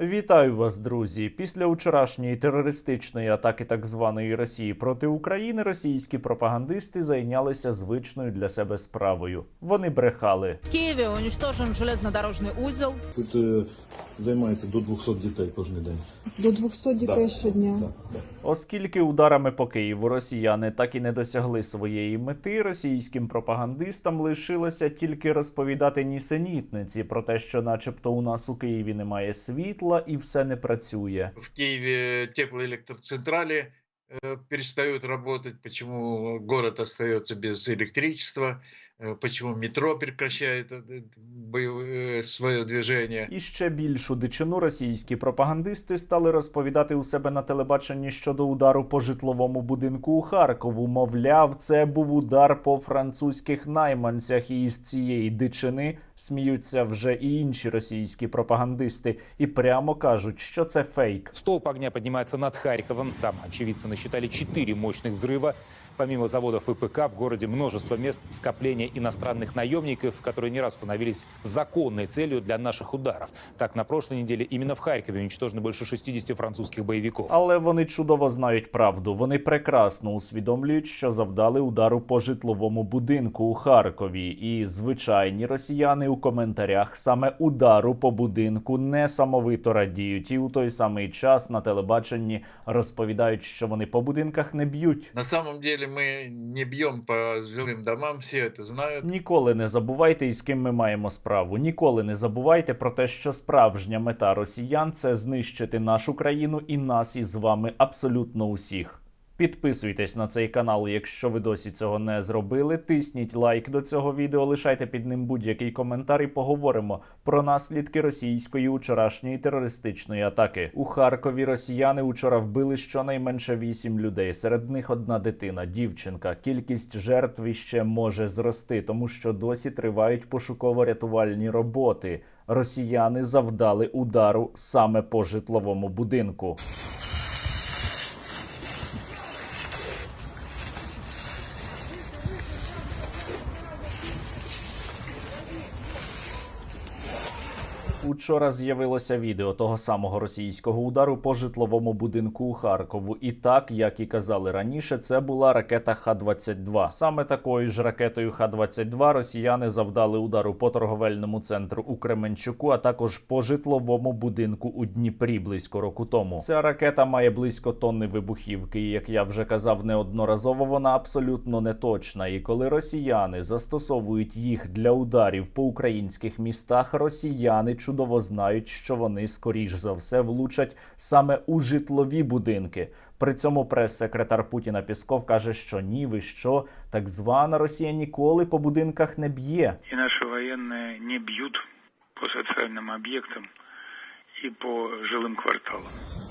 Вітаю вас, друзі! Після вчорашньої терористичної атаки так званої Росії проти України російські пропагандисти зайнялися звичною для себе справою. Вони брехали. В Киеве уничтожен железнодорожный узел. Тут е, займається до 200 дітей кожен день. До 200 дітей щодня. Так, так. Оскільки ударами по Києву росіяни так і не досягли своєї мети, російським пропагандистам лишилося тільки розповідати нісенітниці про те, що, начебто, у нас у Києві немає світла і все не працює. в Киеве теплоэлектроцентрали э, перестают работать, почему город остается без электричества, э, почему метро прекращает э, э, боев- э, свое движение. І ще більшу дичину російські пропагандисти стали розповідати у себе на телебаченні щодо удару по житловому будинку у Харкову. Мовляв, це був удар по французьких найманцях, і із цієї дичини сміються вже і інші російські пропагандисти, і прямо кажуть, що це фейк. Столб огня поднимается над Харьковом. Там очевидцы насчитали четыре мощных взрыва. Помимо заводов ИПК, в городе множество мест скопления иностранных наемников, которые не раз становились законной целью для наших ударов. Так, на прошлой неделе именно в Харькове уничтожено больше 60 французских боевиков. Але вони чудово знають правду. Вони прекрасно усвідомлюють, що завдали удару по житловому будинку у Харкові. І звичайні росіяни у коментарях саме удару по будинку несамовито радіють. І у той самий час на телебаченні розповідають, що вони по будинках не б'ють. На самом деле мы не бьем по жилым домам, все это знают. Ніколи не забувайте, із ким ми маємо справу. Ніколи не забувайте про те, що справжня мета росіян це знищити нашу країну і нас із вами абсолютно усіх. Підписуйтесь на цей канал, якщо ви досі цього не зробили. Тисніть лайк до цього відео, лишайте під ним будь-який коментар і поговоримо про наслідки російської вчорашньої терористичної атаки. У Харкові росіяни учора вбили щонайменше вісім людей. Серед них одна дитина, дівчинка. Кількість жертв іще може зрости, тому що досі тривають пошуково-рятувальні роботи. Росіяни завдали удару саме по житловому будинку. Учора з'явилося відео того самого російського удару по житловому будинку у Харкову. І так, як і казали раніше, це була ракета Х-22. Саме такою ж ракетою Х-22 росіяни завдали удару по торговельному центру у Кременчуку, а також по житловому будинку у Дніпрі близько року тому. Ця ракета має близько тонни вибухівки. І як я вже казав неодноразово, вона абсолютно не точна. І коли росіяни застосовують їх для ударів по українських містах, росіяни чудово знають, що вони скоріш за все влучать саме у житлові будинки. При цьому прес-секретар Путіна Пісков каже, що ні, ви що, так звана Росія ніколи по будинках не б'є. И наши военные не бьют по социальным объектам и по жилым кварталам.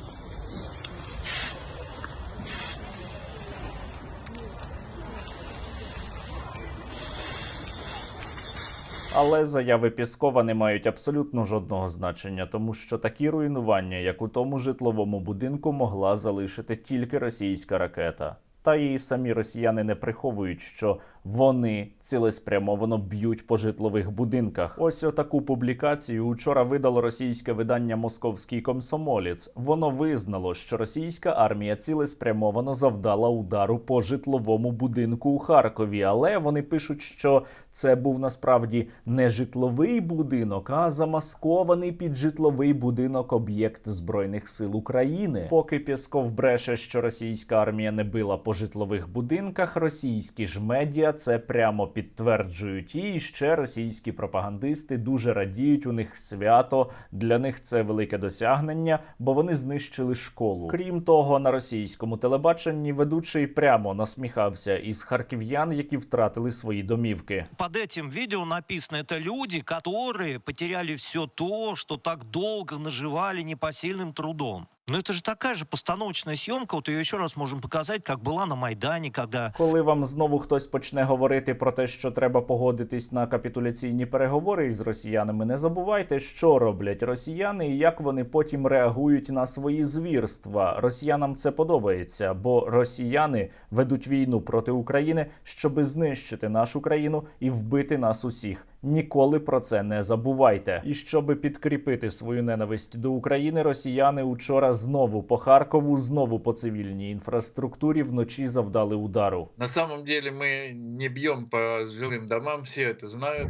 Але заяви Піскова не мають абсолютно жодного значення, тому що такі руйнування, як у тому житловому будинку, могла залишити тільки російська ракета. Та і самі росіяни не приховують, що вони цілеспрямовано б'ють по житлових будинках. Ось отаку публікацію учора видало російське видання Московський комсомолець. Воно визнало, що російська армія цілеспрямовано завдала удару по житловому будинку у Харкові. Але вони пишуть, що це був насправді не житловий будинок, а замаскований під житловий будинок об'єкт збройних сил України. Поки Пєсков бреше, що російська армія не била по житлових будинках, російські ж медіа це прямо підтверджують. І ще російські пропагандисти дуже радіють. У них свято для них це велике досягнення, бо вони знищили школу. Крім того, на російському телебаченні ведучий прямо насміхався із харків'ян, які втратили свої домівки. под этим видео написано, это люди, которые потеряли все то, что так долго наживали непосильным трудом. Но это же такая же постановочная съемка, вот ее еще раз можем показать, как была на Майдане, когда Коли вам знову хтось почне говорити про те, що треба погодитись на капітуляційні переговори із росіянами, не забувайте, що роблять росіяни і як вони потім реагують на свої звірства. Росіянам це подобається, бо росіяни ведуть війну проти України, щоби знищити нашу країну і вбити нас усіх. Ніколи про це не забувайте. І щоби підкріпити свою ненависть до України, росіяни учора знову по Харкову, знову по цивільній інфраструктурі вночі завдали удару. На самом деле мы не бьем по жилым домам, все это знают.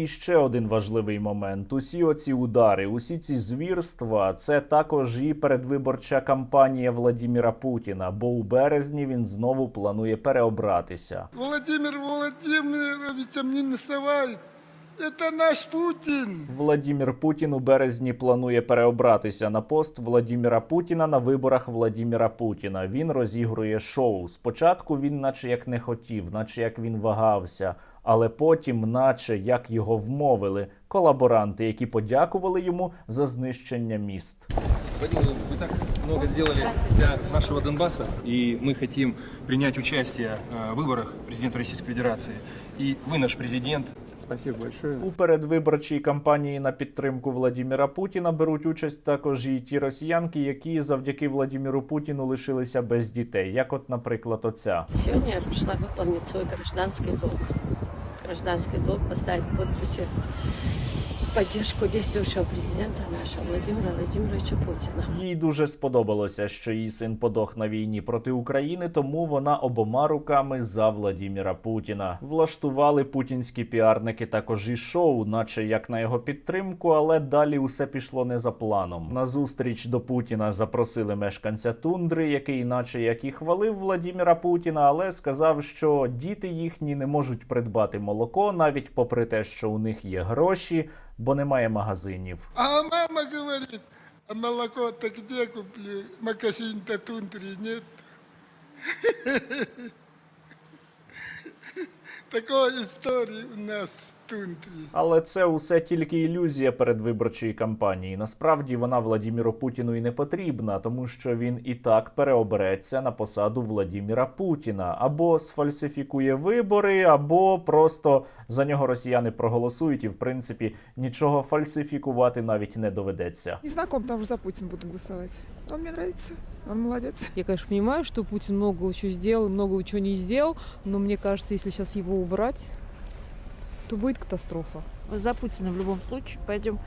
І ще один важливий момент: усі оці удари, усі ці звірства, це також і передвиборча кампанія Владіміра Путіна. Бо у березні він знову планує переобратися. Владимир Владимирович, а не вставай. Это наш Путин. Владімір Путін у березні планує переобратися на пост Владіміра Путіна на виборах Владіміра Путіна. Він розігрує шоу. Спочатку він, наче як не хотів, наче як він вагався, але потім, наче як його вмовили, колаборанти, які подякували йому за знищення міст. Владимир, вы так много сделали для нашего Донбасса, и мы хотим принять участие э, в выборах президента Российской Федерации. И вы наш президент. Спасибо большое. У передвиборчій кампанії на підтримку Владіміра Путіна беруть участь також і ті росіянки, які завдяки Владіміру Путіну лишилися без дітей, як, от, наприклад, оця. Сегодня я пришла выполнить свой гражданский долг. Гражданский долг поставить подписи поддержку действующего президента нашего Владимира Владимировича Путина. Їй дуже сподобалося, що її син подох на війні проти України, тому вона обома руками за Владіміра Путіна. Влаштували путінські піарники також і шоу, наче як на його підтримку, але далі усе пішло не за планом. На зустріч до Путіна запросили мешканця тундри, який, наче як і хвалив Владіміра Путіна, але сказав, що діти їхні не можуть придбати молоко, навіть попри те, що у них є гроші, бо немає магазинів. А мама говорит, а молоко так де куплю? Магазин-то тундрі нет. Такой истории у нас в тундре. Але це усе тільки ілюзія передвиборчої кампанії. Насправді вона Владіміру Путіну і не потрібна, тому що він і так переобереться на посаду Владіміра Путіна або сфальсифікує вибори, або просто за нього росіяни проголосують, і в принципі нічого фальсифікувати навіть не доведеться. Не знаком, там за Путин буду голосовать. Он мне нравится, он молодец. Я, конечно, понимаю, что Путин много чего сделал, много чего не сделал, но мне кажется, если сейчас его убрать, то будет катастрофа. За Путина в любом случае пойдем.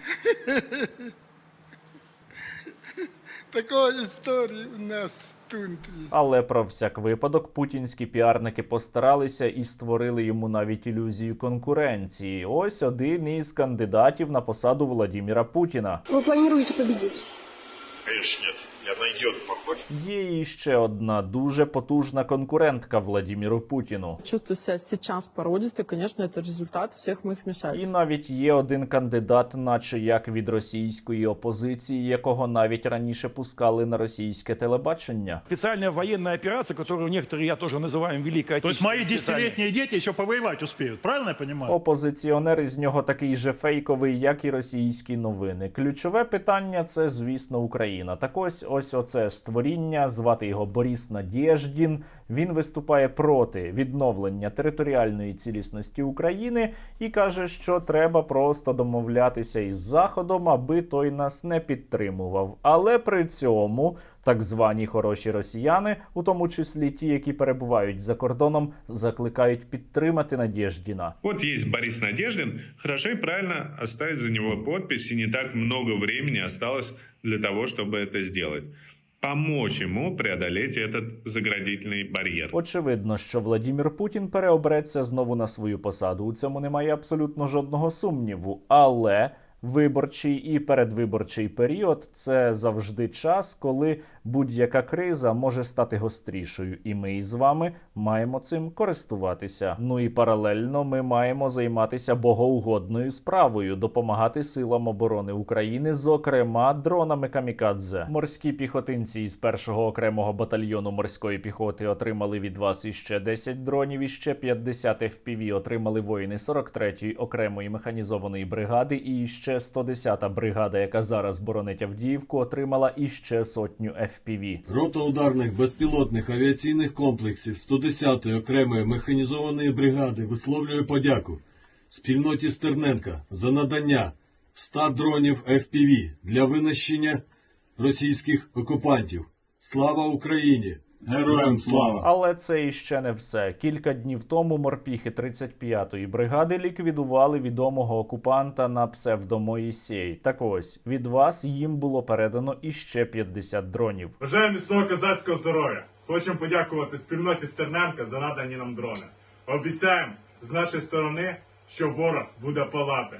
Такой истории у нас в тундре. Але про всяк випадок путінські піарники постаралися і створили йому навіть ілюзію конкуренції. Ось один із кандидатів на посаду Владіміра Путіна. Вы планируете победить? Конечно нет. Я найдет похож. Є і ще одна дуже потужна конкурентка Владіміру Путіну. Чувствую себя сейчас породистой, конечно, это результат всех моих І вмешательств. навіть є один кандидат, наче як від російської опозиції, якого навіть раніше пускали на російське телебачення. Специальная военная операция, которую некоторые я тоже называем Великой То есть мои Отечественной специальной. десятилетние дети еще повоевать успеют, правильно я понимаю? Опозиціонер із нього такий же фейковий, як і російські новини. Ключове питання це, звісно, Україна. Так ось ось оце створіння, звати його Борис Надєждін. Він виступає проти відновлення територіальної цілісності України і каже, що треба просто домовлятися із Заходом, аби той нас не підтримував. Але при цьому так звані хороші росіяни, у тому числі ті, які перебувають за кордоном, закликають підтримати Надєждіна. Вот есть Борис Надеждин. Хорошо и правильно оставить за него подпись, и не так много времени осталось для того, чтобы это сделать. Помочь ему преодолеть этот заградительный барьер. Очевидно, що Владімір Путін переобереться знову на свою посаду. У цьому немає абсолютно жодного сумніву. Але виборчий і передвиборчий період це завжди час, коли будь-яка криза може стати гострішою, і ми із вами маємо цим користуватися. Ну і паралельно ми маємо займатися богоугодною справою, допомагати силам оборони України, зокрема дронами камікадзе. Морські піхотинці із першого окремого батальйону морської піхоти отримали від вас іще 10 дронів, іще 50 FPV отримали воїни 43-ї окремої механізованої бригади, і іще 110-та бригада, яка зараз боронить Авдіївку, отримала іще сотню FPV. Рота ударних безпілотних авіаційних комплексів 110-ї окремої механізованої бригади висловлює подяку спільноті Стерненка за надання 100 дронів FPV для винищення російських окупантів. Слава Україні! Героям слава! Але це іще не все. Кілька днів тому морпіхи 35-ї бригади ліквідували відомого окупанта на псевдо Моїсей. Так ось від вас їм було передано іще 50 дронів. Бажаю міцного козацького здоров'я. Хочемо подякувати спільноті Стерненка за надані нам дрони. Обіцяємо з нашої сторони, що ворог буде палати.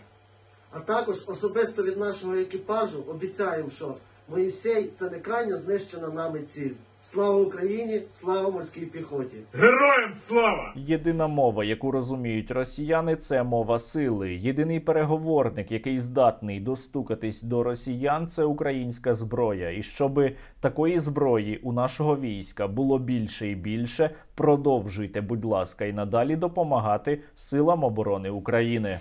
А також особисто від нашого екіпажу обіцяємо, що Моїсей це не крайня знищена нами ціль. Слава Україні! Слава морській піхоті! Героям слава! Єдина мова, яку розуміють росіяни, це мова сили. Єдиний переговорник, який здатний достукатись до росіян, це українська зброя. І щоби такої зброї у нашого війська було більше і більше, продовжуйте, будь ласка, і надалі допомагати силам оборони України.